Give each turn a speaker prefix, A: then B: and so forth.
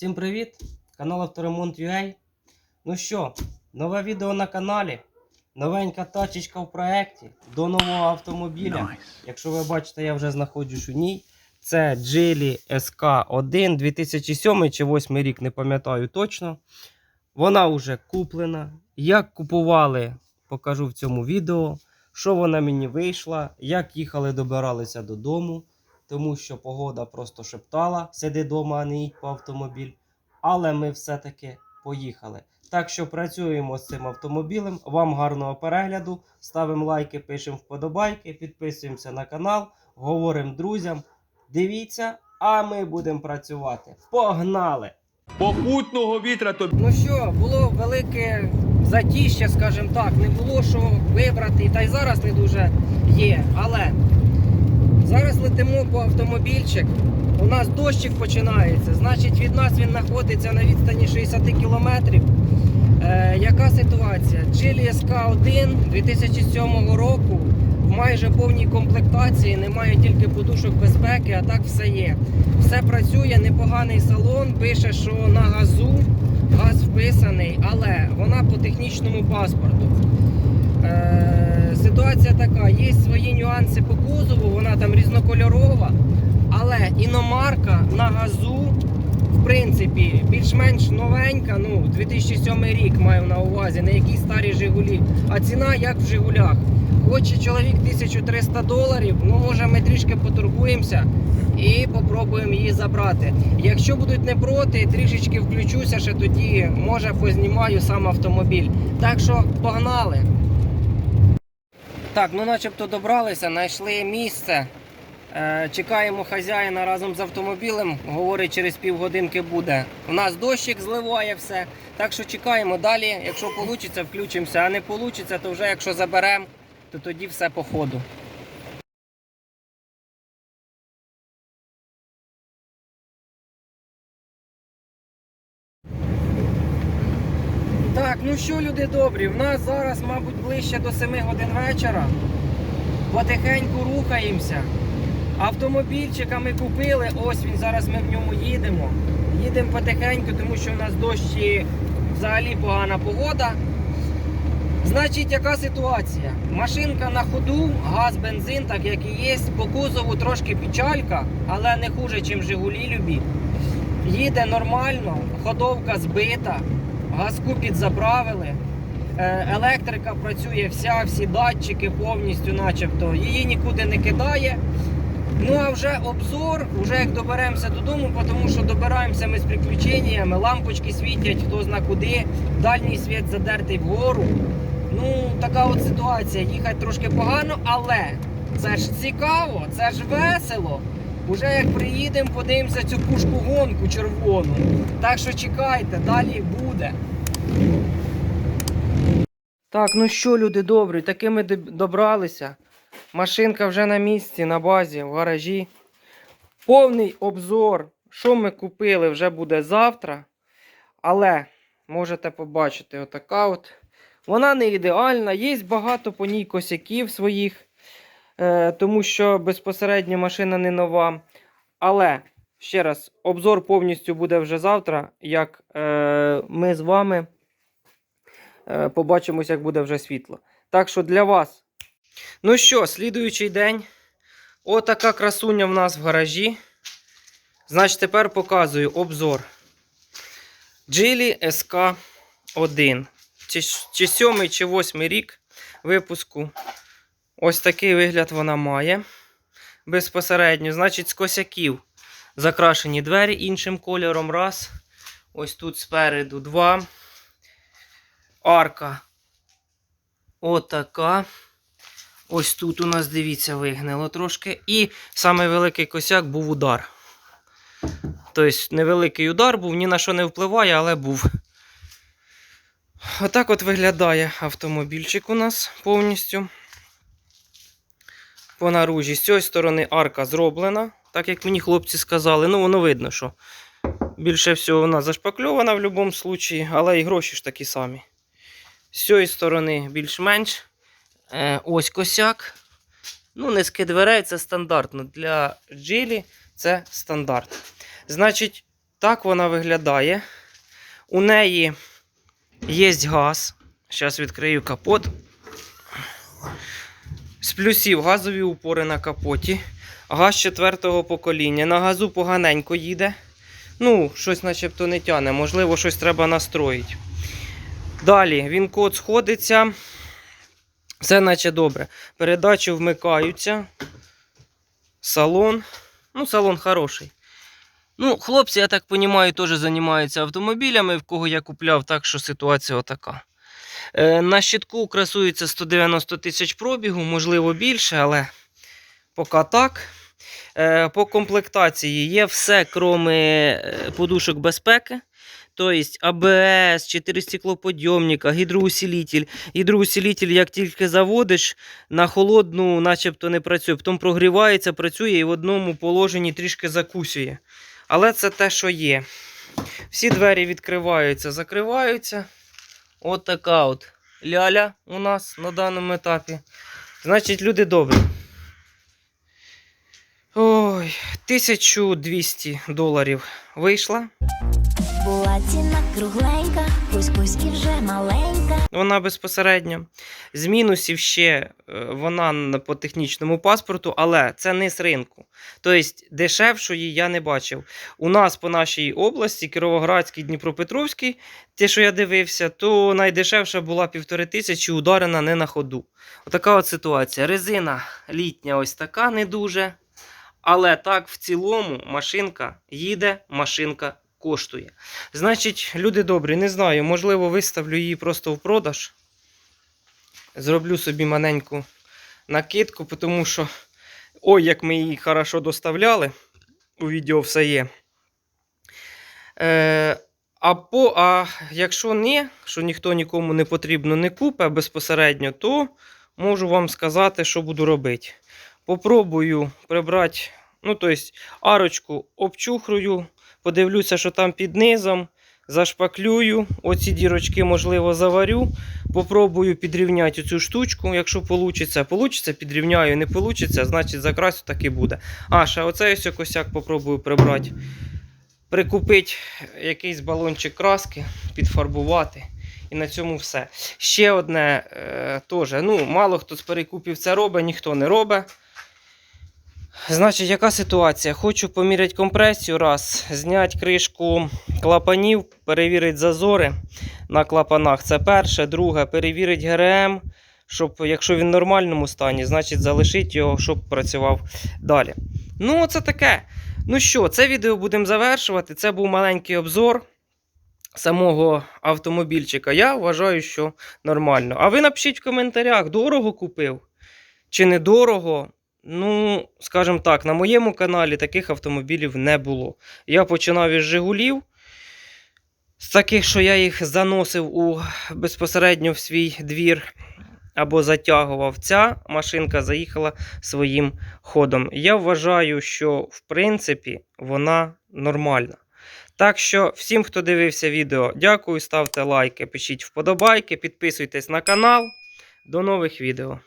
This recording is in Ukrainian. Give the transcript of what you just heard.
A: Всім привіт! Канал Авторемонт.ua Ну що, нове відео на каналі. Новенька тачечка в проєкті до нового автомобіля. Якщо ви бачите, я вже знаходжусь у ній. Це Geely SK1 2007 чи 2008 рік, не пам'ятаю точно. Вона вже куплена. Як купували, покажу в цьому відео. Що вона мені вийшла, як їхали, добиралися додому. Тому що погода просто шептала: сиди вдома, а не їдь по автомобіль. Але ми все-таки поїхали. Так що працюємо з цим автомобілем. Вам гарного перегляду. Ставимо лайки, пишемо вподобайки, підписуємося на канал, говоримо друзям. Дивіться, а ми будемо працювати. Погнали!
B: Попутного вітра тобі.
A: Ну що, було велике затіще, скажімо так, не було що вибрати, та й зараз не дуже є. Але зараз летимо по автомобільчик. У нас дощик починається. Значить, від нас він знаходиться на відстані 60 кілометрів. Е, яка ситуація? Geely SK1 2007 року в майже повній комплектації, немає тільки подушок безпеки, а так все є. Все працює, непоганий салон, пише, що на газу газ вписаний, але вона по технічному паспорту. Е, ситуація така, є свої нюанси по кузову, вона там різнокольорова, але іномарка на газу, в принципі, більш-менш новенька, ну, 2007 рік маю на увазі, не якісь старі Жигулі, а ціна як в Жигулях. Хоче чоловік 1300 доларів, ну може ми трішки поторгуємося і попробуємо її забрати. Якщо будуть не проти, трішечки включуся, ще тоді може познімаю сам автомобіль. Так що погнали. Так, ну начебто добралися, знайшли місце. Е, чекаємо хазяїна разом з автомобілем. Говорить, через півгодинки буде. У нас дощик зливає все. Так що чекаємо далі. Якщо вийде, включимося. А не вийде, то вже якщо заберемо, то тоді все по ходу. Так, ну що, люди добрі, в нас зараз, мабуть, ближче до 7 годин вечора. Потихеньку рухаємося. Автомобільчика ми купили, ось він, зараз ми в ньому їдемо. Їдемо потихеньку, тому що в нас дощі взагалі погана погода. Значить, яка ситуація? Машинка на ходу, газ, бензин, так як і є. По кузову трошки печалька, але не хуже, ніж Жигулі любі. Їде нормально, ходовка збита, газку підзаправили. Е, Електрика працює вся, всі датчики повністю, начебто. Її нікуди не кидає. Ну а вже обзор, вже як доберемося додому, тому що добираємося ми з приключеннями, лампочки світять, хто зна куди, дальній світ задертий вгору. Ну, така от ситуація. Їхати трошки погано, але це ж цікаво, це ж весело. Уже як приїдемо, подивимося цю пушку гонку червону. Так що чекайте, далі буде. Так, ну що, люди добрі, таки ми добралися. Машинка вже на місці, на базі, в гаражі. Повний обзор, що ми купили, вже буде завтра. Але можете побачити, отака от. Вона не ідеальна, є багато по ній косяків своїх, е, тому що безпосередньо машина не нова. Але, ще раз, обзор повністю буде вже завтра, як е, ми з вами побачимось, як буде вже світло. Так що для вас. Ну що, слідуючий день. Отака красуня в нас в гаражі. Значить, тепер показую обзор. Geely SK1. Чи, чи 7 чи 8 рік випуску. Ось такий вигляд вона має. Безпосередньо. Значить, з косяків закрашені двері іншим кольором. Раз. Ось тут спереду два. Арка. Отака. Ось тут у нас, дивіться, вигнило трошки. І самий великий косяк був удар. Тобто, невеликий удар був, ні на що не впливає, але був. Отак от виглядає автомобільчик у нас повністю. По наружі. З цієї сторони арка зроблена, так як мені хлопці сказали. Ну, воно видно, що більше всього вона зашпакльована в будь-якому випадку, але і гроші ж такі самі. З цієї сторони більш-менш. Е, ось косяк. Ну, низки дверей це стандартно. Для джилі це стандарт. Значить, Так вона виглядає. У неї є газ. Зараз відкрию капот. З плюсів газові упори на капоті. Газ четвертого покоління. На газу поганенько їде. Ну, щось начебто не тяне, можливо, щось треба настроїти. Далі він код сходиться. Все наче добре. Передачі вмикаються. Салон. Ну, салон хороший. Ну, хлопці, я так розумію, теж займаються автомобілями, в кого я купляв, так що ситуація отака. Е, на щитку красується 190 тисяч пробігу, можливо більше, але поки так. Е, по комплектації є все, крім е, подушок безпеки. Тобто АБС, 4 стеклоподйомника, гідроусилитель. Гідроусилитель, як тільки заводиш, на холодну начебто не працює. Потім прогрівається, працює і в одному положенні трішки закусює. Але це те, що є. Всі двері відкриваються, закриваються. От така от ляля у нас на даному етапі. Значить, люди добрі. Ой, 1200 доларів вийшла.
C: Ціна кругленька, кусь-кусь і вже маленька.
A: Вона безпосередньо. З мінусів ще е, вона по технічному паспорту, але це не з ринку. Тобто дешевшої я не бачив. У нас по нашій області, Кіровоградській, Дніпропетровській, те, що я дивився, то найдешевша була півтори тисячі, ударена не на ходу. Отака от ситуація. Резина літня, ось така не дуже. Але так, в цілому, машинка їде, машинка коштує. Значить, люди добрі, не знаю, можливо, виставлю її просто в продаж. Зроблю собі маленьку накидку, тому що ой, як ми її хорошо доставляли. У відео все є. Е, а, по, а якщо ні, що ніхто нікому не потрібно не купить безпосередньо, то можу вам сказати, що буду робити. Попробую прибрати, ну, тобто, арочку обчухрую, подивлюся, що там під низом, зашпаклюю, оці дірочки, можливо, заварю. Попробую підрівняти цю штучку, якщо вийде. Получиться, підрівняю, не вийде, значить закрасю так і буде. А, ще оцей ось косяк попробую прибрати. Прикупити якийсь балончик краски, підфарбувати. І на цьому все. Ще одне е, теж. Ну, мало хто з перекупів це робить, ніхто не робить. Значить, яка ситуація? Хочу поміряти компресію раз, зняти кришку клапанів, перевірити зазори на клапанах. Це перше. Друге, перевірити ГРМ, щоб, якщо він в нормальному стані, значить залишити його, щоб працював далі. Ну, це таке. Ну що, це відео будемо завершувати. Це був маленький обзор самого автомобільчика. Я вважаю, що нормально. А ви напишіть в коментарях, дорого купив чи недорого. Ну, скажімо так, на моєму каналі таких автомобілів не було. Я починав із Жигулів. З таких, що я їх заносив у безпосередньо в свій двір або затягував. Ця машинка заїхала своїм ходом. Я вважаю, що в принципі вона нормальна. Так що всім, хто дивився відео, дякую, ставте лайки, пишіть вподобайки, підписуйтесь на канал. До нових відео.